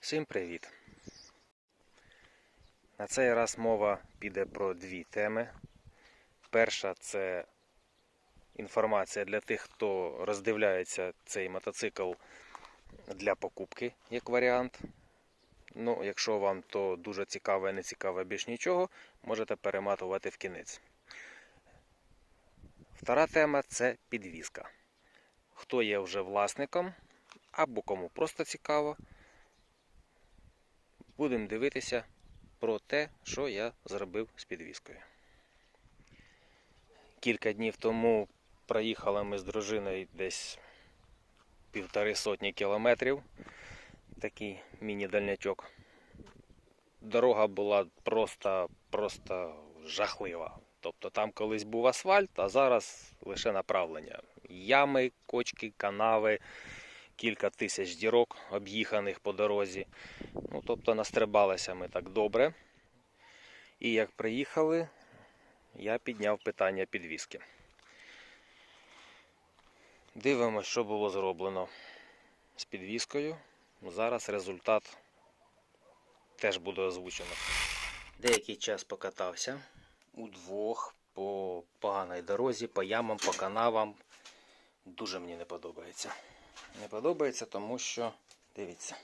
Всім привіт! На цей раз мова піде про дві теми. Перша це інформація для тих, хто роздивляється цей мотоцикл для покупки як варіант. Ну, якщо вам то дуже цікаво і не цікаво більш нічого, можете перематувати в кінець. Втора тема це підвізка. Хто є вже власником, або кому просто цікаво, будемо дивитися про те, що я зробив з підвіскою. Кілька днів тому проїхали ми з дружиною десь півтори сотні кілометрів. Такий міні-дальнячок. Дорога була просто, просто жахлива. Тобто там колись був асфальт, а зараз лише направлення. Ями, кочки, канави, кілька тисяч дірок об'їханих по дорозі. Ну, тобто настрибалися ми так добре. І як приїхали, я підняв питання підвіски. Дивимося, що було зроблено з підвіскою. Зараз результат теж буде озвучено. Деякий час покатався удвох по поганій дорозі, по ямам, по канавам. Дуже мені не подобається. Не подобається, тому що, дивіться.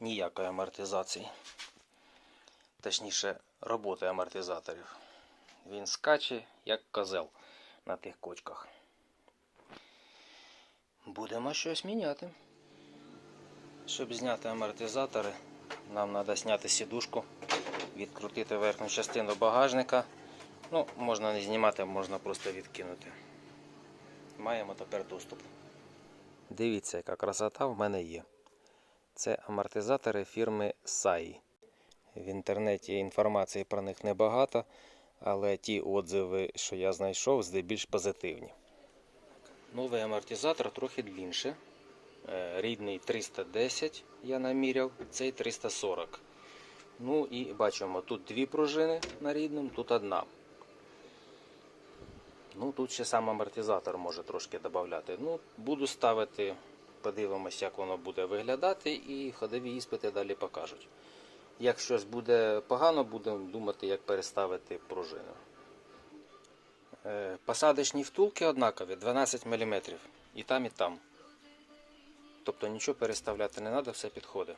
Ніякої амортизації. Точніше, роботи амортизаторів. Він скаче, як козел на тих кочках. Будемо щось міняти. Щоб зняти амортизатори, нам треба зняти сідушку, відкрутити верхню частину багажника. Ну, можна не знімати, можна просто відкинути. Маємо тепер доступ. Дивіться, яка красота в мене є. Це амортизатори фірми SAI. В інтернеті інформації про них небагато, але ті отзиви, що я знайшов, здебільш позитивні. Новий амортизатор трохи длінше. Е, Рідний 310 я наміряв, цей 340. Ну і бачимо, тут дві пружини на рідному, тут одна. Ну, тут ще сам амортизатор може трошки додати. Ну, буду ставити, подивимось, як воно буде виглядати, і ходові іспити далі покажуть. Як щось буде погано, будемо думати, як переставити пружину. Е, Посадочні втулки однакові 12 мм. І там, і там. Тобто нічого переставляти не треба, все підходить.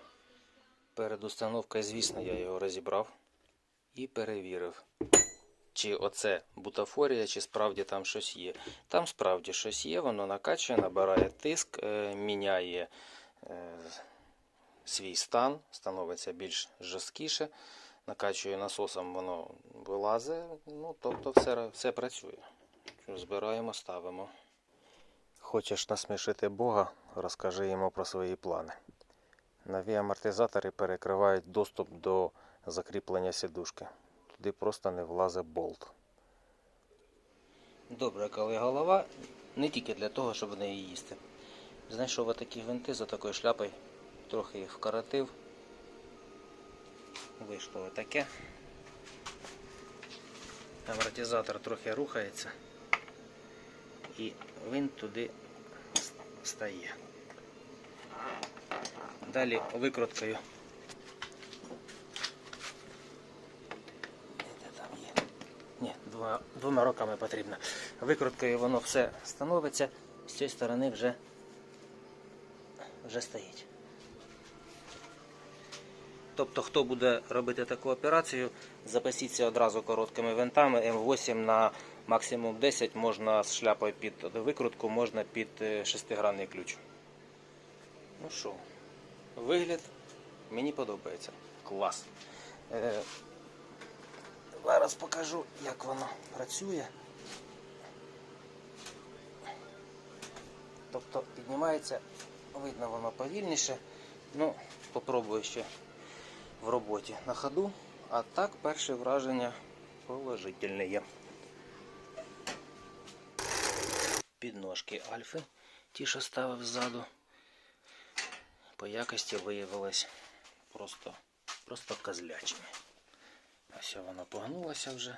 Перед установкою, звісно, я його розібрав і перевірив, чи оце бутафорія, чи справді там щось є. Там справді щось є, воно накачує, набирає тиск, е, міняє е, свій стан, становиться більш жорсткіше, накачує насосом, воно вилазить, ну, тобто все, все працює. Збираємо, ставимо. Хочеш насмішити Бога, розкажи йому про свої плани. Нові амортизатори перекривають доступ до закріплення сідушки. Туди просто не влазить болт. Добре, коли голова не тільки для того, щоб в неї їсти. Знайшов отакі гвинти за такою шляпою, трохи їх вкоротив. Вийшло отаке. Амортизатор трохи рухається і він туди стає. Далі викруткою. Ні, двома, двома роками потрібно. Викруткою воно все становиться, з цієї сторони вже, вже стоїть. Тобто, хто буде робити таку операцію, запасіться одразу короткими винтами М8 на максимум 10 можна з шляпою під викрутку, можна під е, шестигранний ключ. Ну що, вигляд мені подобається. Клас. Е, зараз покажу, як воно працює. Тобто піднімається, видно воно повільніше. Ну, попробую ще в роботі на ходу. А так перше враження положительне є. Підножки Альфи, ті, що ставив ззаду, по якості виявилось просто, просто козлячими. Ось воно погнулося вже.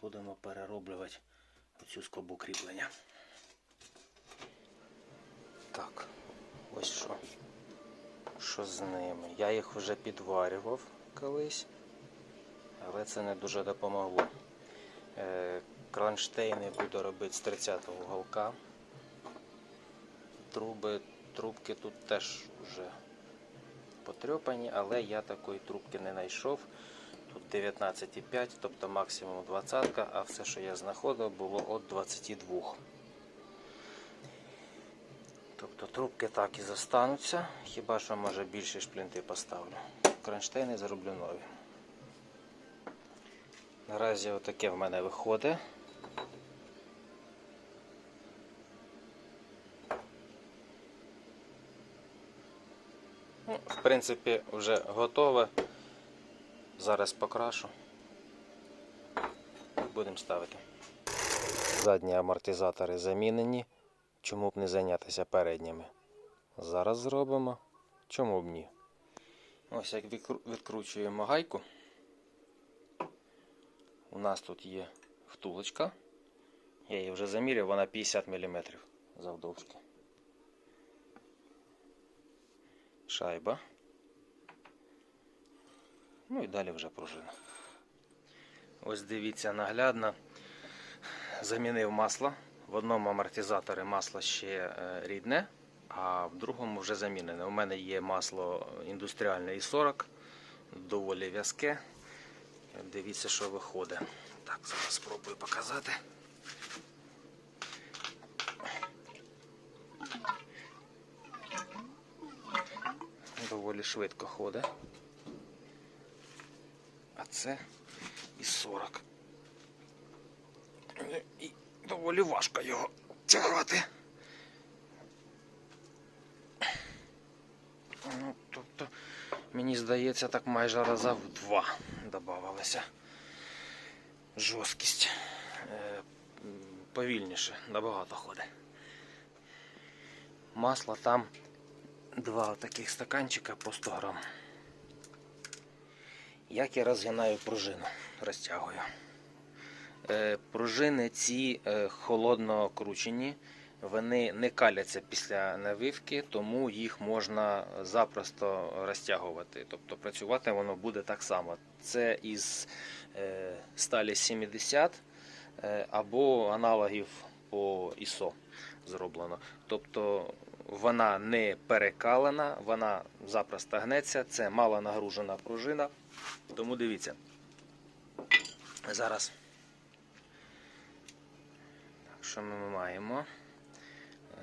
будемо перероблювати оцю скобу кріплення. Так, ось що. Що з ними? Я їх вже підварював колись, але це не дуже допомогло. Кронштейни буду робити з 30-го голка. Труби, трубки тут теж вже потрьопані, але я такої трубки не знайшов. Тут 19,5, тобто максимум 20, а все, що я знаходив, було від 22. Тобто трубки так і застануться, хіба що може більше шплінти поставлю. Кронштейни зроблю нові. Наразі отаке в мене виходить. Ну, в принципі, вже готове. Зараз покрашу. Будемо ставити. Задні амортизатори замінені. Чому б не зайнятися передніми? Зараз зробимо. Чому б ні? Ось як відкручуємо гайку. У нас тут є втулочка. Я її вже заміряв, вона 50 мм завдовжки. Шайба. Ну і далі вже пружина. Ось дивіться наглядно. Замінив масло. В одному амортизаторі масло ще е, рідне, а в другому вже замінене. У мене є масло індустріальне і 40, доволі в'язке. Дивіться, що виходить. Так, зараз спробую показати. Доволі швидко ходить. А це і 40. І доволі важко його тягати. Ну, тобто, мені здається, так майже раза в два додавалася жорсткість. Е, Повільніше, набагато ходить. Масло там два таких стаканчика по 100 грам. Як я розгинаю пружину, розтягую. Е, Пружини ці е, холодно кручені, вони не каляться після навивки, тому їх можна запросто розтягувати. Тобто працювати воно буде так само. Це із е, сталі 70 е, або аналогів по ISO зроблено. Тобто вона не перекалена, вона запросто гнеться, це мало нагружена пружина. Тому дивіться. Зараз. Так, що ми маємо?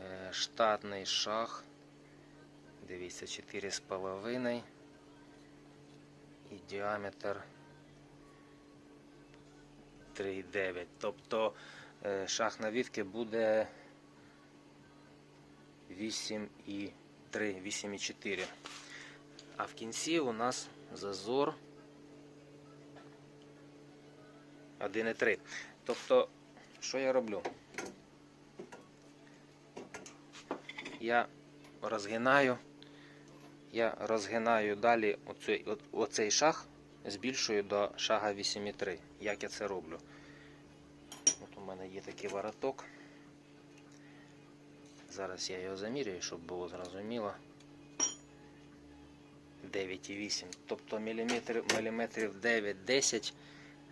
Е, Штатний шаг. Дивіться, 4,5 і діаметр 3,9. Тобто е, шаг навідки буде 8,3, 8,4. А в кінці у нас зазор 1,3. Тобто, що я роблю? Я розгинаю, я розгинаю далі оцей, оцей шаг, збільшую до шага 8,3. Як я це роблю? От у мене є такий вороток. Зараз я його замірюю, щоб було зрозуміло. 9,8. Тобто міліметрів, міліметрів 9-10.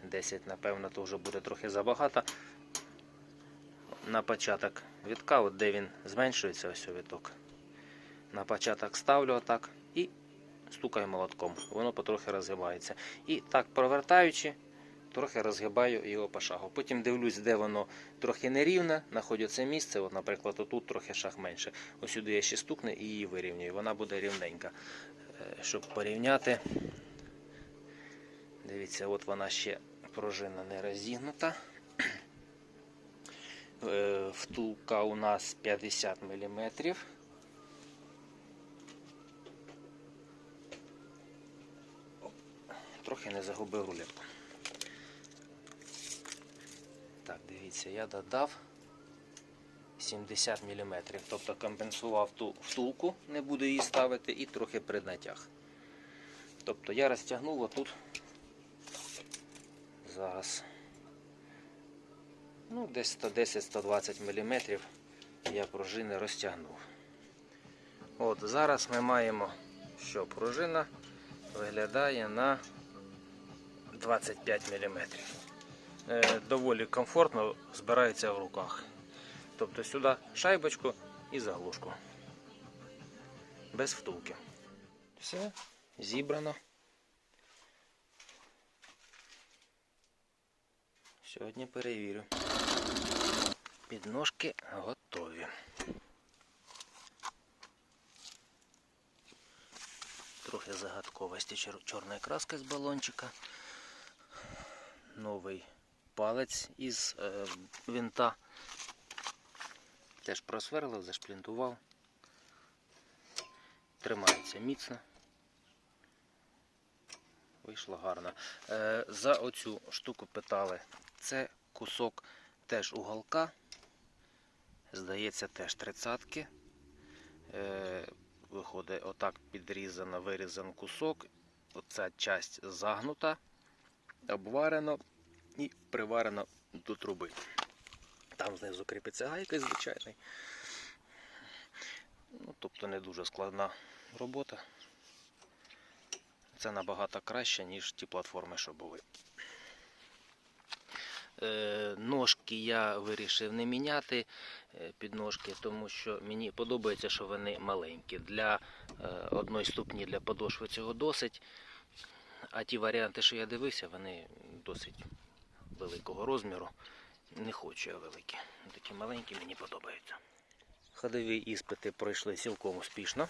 10, напевно, то вже буде трохи забагато. На початок вітка, от де він зменшується, ось віток. На початок ставлю отак і стукаю молотком. Воно потрохи розгибається. І так провертаючи, трохи розгибаю його по шагу. Потім дивлюсь, де воно трохи нерівне, знаходжу це місце. От, наприклад, отут трохи шаг менше. Ось сюди я ще стукну і її вирівнюю. Вона буде рівненька. Е, Щоб порівняти. Дивіться, от вона ще пружина не розігнута. Е, Втулка у нас 50 мм. Трохи не загубив рулетку. Так, дивіться, я додав 70 мм. Тобто компенсував ту втулку, не буду її ставити, і трохи преднатяг. Тобто я розтягнув отут. Зараз Ну, десь 110-120 мм я пружини розтягнув. От зараз ми маємо, що пружина виглядає на 25 мм. Е, доволі комфортно збирається в руках. Тобто сюди шайбочку і заглушку. Без втулки. Все, зібрано. Сьогодні перевірю. Підножки готові. Трохи загадковості чорної краски з балончика. Новий палець із е, винта. Теж просверлив, зашплінтував. Тримається міцно. Вийшло гарно. Е, за оцю штуку питали. Це кусок теж уголка. Здається, теж тридцятки. Е, виходить, отак підрізано, вирізан кусок. Оця часть загнута, обварено і приварено до труби. Там знизу кріпиться гайка звичайний. Ну, тобто не дуже складна робота. Це набагато краще, ніж ті платформи, що були. Е, Ножки я вирішив не міняти е, підножки, тому що мені подобається, що вони маленькі. Для е, одної ступні для подошви цього досить. А ті варіанти, що я дивився, вони досить великого розміру. Не хочу я великі. Такі маленькі мені подобаються. Ходові іспити пройшли цілком успішно.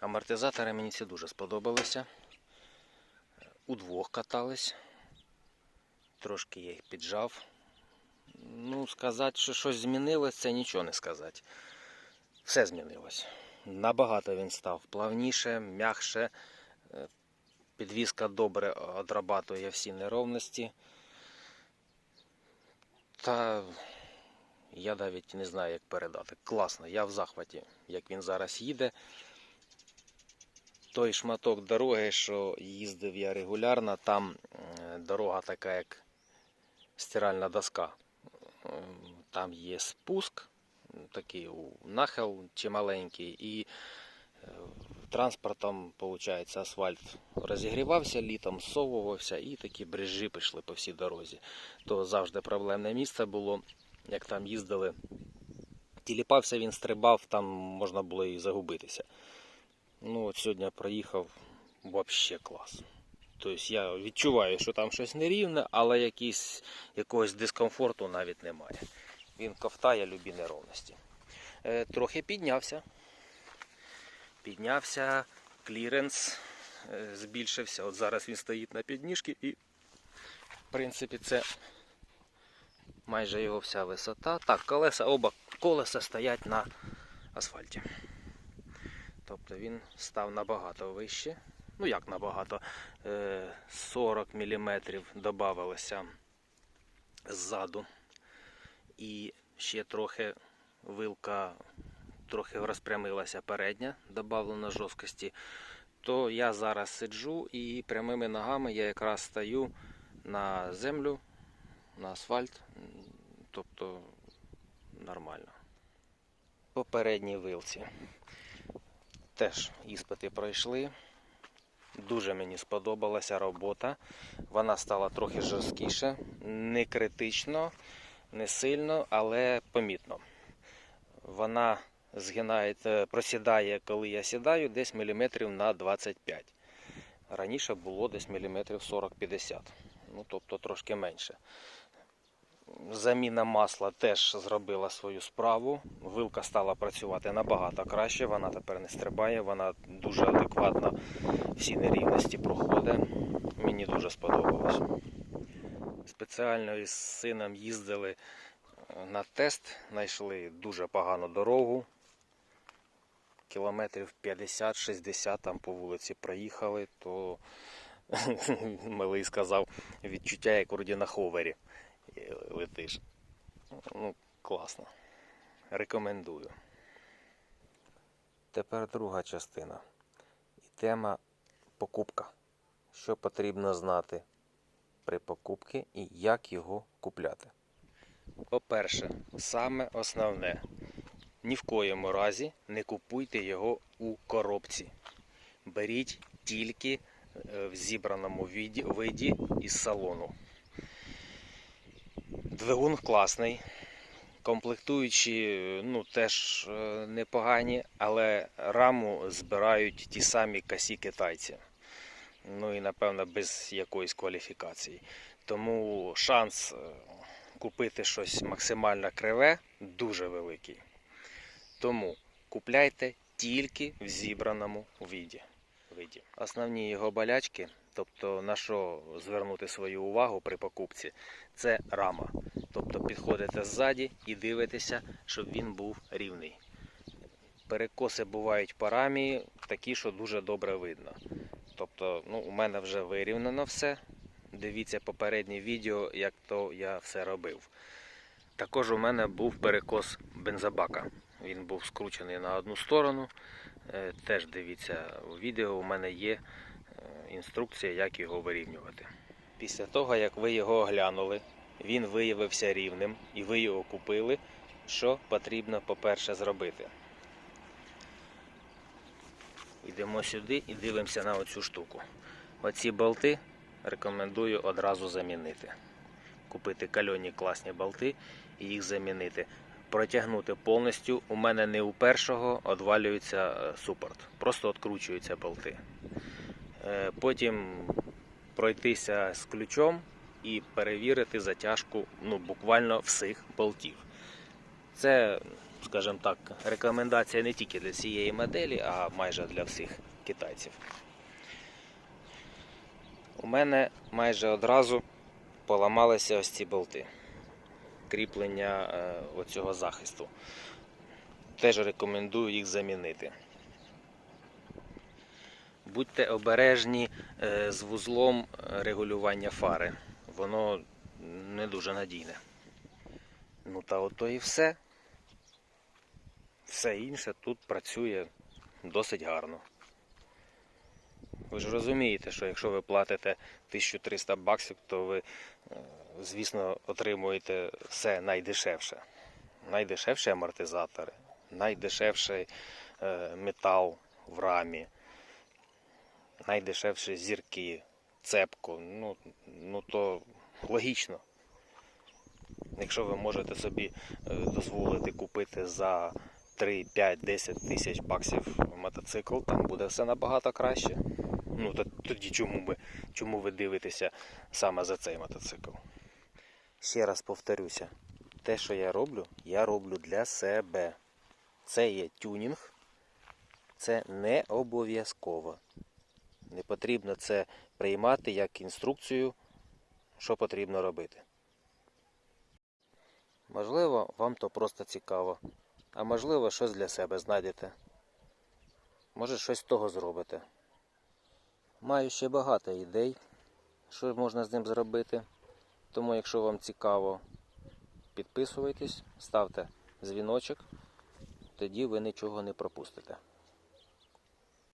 Амортизатори мені ці дуже сподобалися. Удвох катались. Трошки я їх піджав. Ну, сказати, що щось змінилось, це нічого не сказати. Все змінилось. Набагато він став плавніше, м'якше. Е, Підвізка добре одрабатує всі неровності. Та я навіть не знаю, як передати. Класно, я в захваті, як він зараз їде. Той шматок дороги, що їздив я регулярно, там дорога така, як стиральна доска. Там є спуск, такий у- нахил чималенький, і е, транспортом, виходить, асфальт розігрівався літом, зсовувався, і такі брижі пішли по всій дорозі. То завжди проблемне місце було, як там їздили. Тіліпався він, стрибав, там можна було і загубитися. Ну, от сьогодні проїхав взагалі клас. Тобто я відчуваю, що там щось нерівне, але якісь, якогось дискомфорту навіть немає. Він ковтає любі неровності. Е, трохи піднявся. Піднявся, кліренс е, збільшився. От зараз він стоїть на підніжці і, в принципі, це майже його вся висота. Так, колеса, оба колеса стоять на асфальті. Тобто він став набагато вище. Ну як набагато? Е, 40 мм додавалося ззаду. І ще трохи вилка трохи розпрямилася передня, додавлено жорсткості. То я зараз сиджу і прямими ногами я якраз стою на землю, на асфальт. Тобто нормально. По передній вилці. Теж іспити пройшли. Дуже мені сподобалася робота. Вона стала трохи жорсткіше, не критично, не сильно, але помітно. Вона згинається, просідає, коли я сідаю, десь міліметрів на 25. Раніше було десь міліметрів 40-50. Ну, тобто трошки менше. Заміна масла теж зробила свою справу. Вилка стала працювати набагато краще. Вона тепер не стрибає, вона дуже адекватно всі нерівності проходить. Мені дуже сподобалось. Спеціально із сином їздили на тест, знайшли дуже погану дорогу. Кілометрів 50-60 там по вулиці проїхали, то малий сказав відчуття, як вроді на ховері е, летиш. Ну, класно. Рекомендую. Тепер друга частина. І тема покупка. Що потрібно знати при покупці і як його купляти. По-перше, саме основне, ні в коєму разі не купуйте його у коробці. Беріть тільки е, в зібраному виді, із салону. Двигун класний. Комплектуючі ну, теж е, непогані, але раму збирають ті самі касі китайці. Ну і напевно без якоїсь кваліфікації. Тому шанс е, купити щось максимально криве дуже великий. Тому купляйте тільки в зібраному виді. Основні його болячки, тобто на що звернути свою увагу при покупці, це рама. Тобто підходите ззаді і дивитеся, щоб він був рівний. Перекоси бувають по рамі такі, що дуже добре видно. Тобто, ну, у мене вже вирівнено все. Дивіться попереднє відео, як то я все робив. Також у мене був перекос бензобака. Він був скручений на одну сторону. Е, Теж дивіться у відео, у мене є е, інструкція, як його вирівнювати. Після того, як ви його оглянули, він виявився рівним і ви його купили. Що потрібно, по-перше, зробити? Йдемо сюди і дивимося на оцю штуку. Оці болти рекомендую одразу замінити. Купити кальонні класні болти і їх замінити. Протягнути повністю. У мене не у першого одвалюється е, супорт. Просто відкручуються болти. Е, Потім пройтися з ключом і перевірити затяжку ну, буквально всіх болтів. Це, скажімо так, рекомендація не тільки для цієї моделі, а майже для всіх китайців. У мене майже одразу поламалися ось ці болти. Кріплення е, оцього захисту. Теж рекомендую їх замінити. Будьте обережні е, з вузлом регулювання фари. Воно не дуже надійне. Ну та ото і все. Все інше тут працює досить гарно. Ви ж розумієте, що якщо ви платите 1300 баксів, то ви, е, звісно, отримуєте все найдешевше. Найдешевші амортизатори, найдешевший е, метал в рамі, найдешевші зірки, цепку. Ну, ну то логічно. Якщо ви можете собі е, дозволити купити за 3, 5, 10 тисяч баксів мотоцикл, там буде все набагато краще. Ну то тоді чому ви, чому ви дивитеся саме за цей мотоцикл? Ще раз повторюся, те, що я роблю, я роблю для себе. Це є тюнінг, це не обов'язково. Не потрібно це приймати як інструкцію, що потрібно робити. Можливо, вам то просто цікаво, а можливо, щось для себе знайдете. Може, щось з того зробите. Маю ще багато ідей, що можна з ним зробити. Тому, якщо вам цікаво, підписуйтесь, ставте дзвіночок, тоді ви нічого не пропустите.